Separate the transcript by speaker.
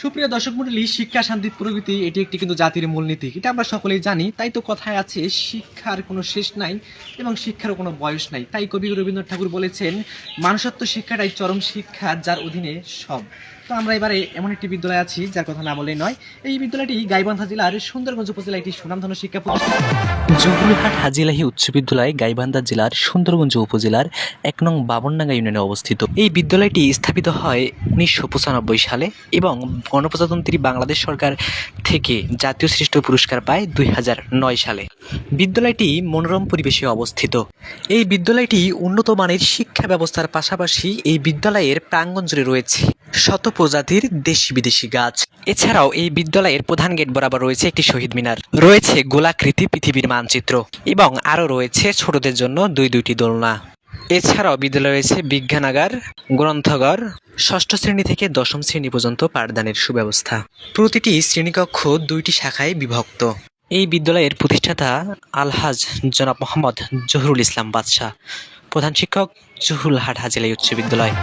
Speaker 1: সুপ্রিয় দর্শক মন্ডলী, শিক্ষা শান্তি প্রগতি এটি একটি কিন্তু জাতির মূলনীতি। এটা আমরা সকলেই জানি, তাই তো কথায় আছে, শিক্ষার কোনো শেষ নাই এবং শিক্ষার কোনো বয়স নাই। তাই কবি রবীন্দ্রনাথ ঠাকুর বলেছেন, মানুষত্ব শিক্ষাটাই চরম শিক্ষা, যার অধীনে সব। তো আমরা এবারে এমন একটি বিদ্যালয় আছি, যার কথা না বলেই নয়। এই বিদ্যালয়টি গাইবান্ধা জেলার সুন্দরগঞ্জ উপজেলা একটি সুনামধন্য শিক্ষা প্রতিষ্ঠান।
Speaker 2: জহুরহাট হাজিলাহি উচ্চ বিদ্যালয় গাইবান্ধা জেলার সুন্দরগঞ্জ উপজেলার এক নং বাবনডাঙ্গা ইউনিয়নে অবস্থিত। এই বিদ্যালয়টি স্থাপিত হয় উনিশশো পঁচানব্বই সালে এবং গণপ্রজাতন্ত্রী বাংলাদেশ সরকার থেকে জাতীয় শ্রেষ্ঠ পুরস্কার পায় দুই হাজার নয় সালে। বিদ্যালয়টি মনোরম পরিবেশে অবস্থিত। এই বিদ্যালয়টি উন্নত মানের শিক্ষা ব্যবস্থার পাশাপাশি এই বিদ্যালয়ের প্রাঙ্গণ জুড়ে রয়েছে। শত প্রজাতির দেশি বিদেশি গাছ। এছাড়াও এই বিদ্যালয়ের প্রধান গেট বরাবর রয়েছে একটি শহীদ মিনার। রয়েছে গোলাকৃতি পৃথিবীর মানচিত্র এবং আরও রয়েছে ছোটদের জন্য দুই দুইটি দোলনা। এছাড়াও বিদ্যালয়ে রয়েছে বিজ্ঞানাগার গ্রন্থাগার ষষ্ঠ শ্রেণি থেকে দশম শ্রেণি পর্যন্ত পাঠদানের সুব্যবস্থা। প্রতিটি শ্রেণীকক্ষ দুইটি শাখায় বিভক্ত। এই বিদ্যালয়ের প্রতিষ্ঠাতা আলহাজ জনাব মোহাম্মদ জহুরুল ইসলাম বাদশাহ, প্রধান শিক্ষক জহুরুল হাট হাজিলাই উচ্চ বিদ্যালয়।